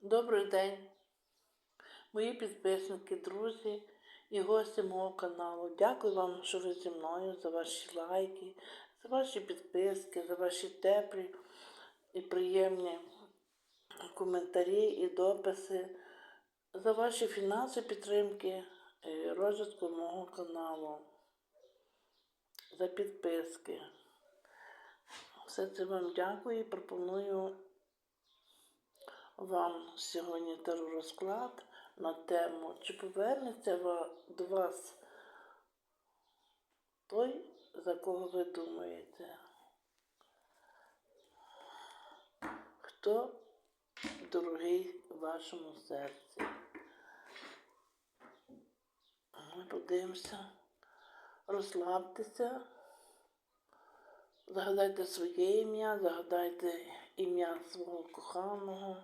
Добрий день, мої підписники, друзі і гості мого каналу. Дякую вам, що ви зі мною, за ваші лайки, за ваші підписки, за ваші теплі і приємні коментарі і дописи, за ваші фінансові підтримки і розвитку мого каналу, за підписки. Все це вам дякую і пропоную вам сьогодні дару розклад на тему, чи повернеться до вас той, за кого ви думаєте. Хто дорогий вашому серці? Ми подивимося, розслабтеся, загадайте своє ім'я, загадайте ім'я свого коханого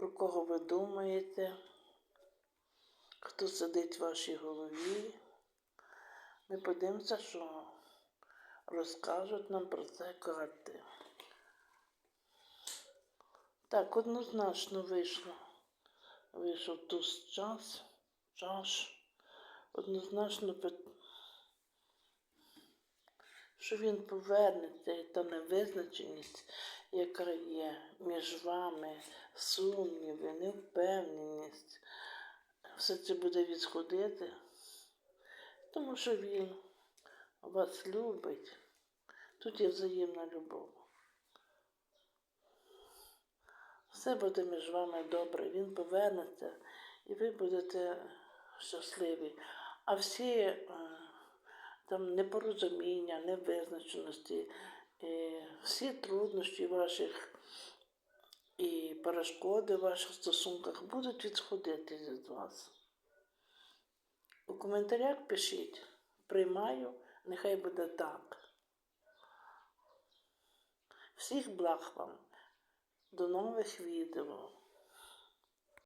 про кого ви думаєте, хто сидить в вашій голові. Ми подивимося, що розкажуть нам про це карти. Так, однозначно вийшло. Вийшов туз час, чаш. Однозначно, що він повернеться і та невизначеність, яка є між вами, сумніви, невпевненість, все це буде відходити, тому що він вас любить. Тут є взаємна любов. Все буде між вами добре, він повернеться і ви будете щасливі. А всі е, там непорозуміння, невизначеності, всі труднощі ваших і перешкоди в ваших стосунках будуть відходити від вас. У коментарях пишіть приймаю, нехай буде так. Всіх благ вам. До нових відео.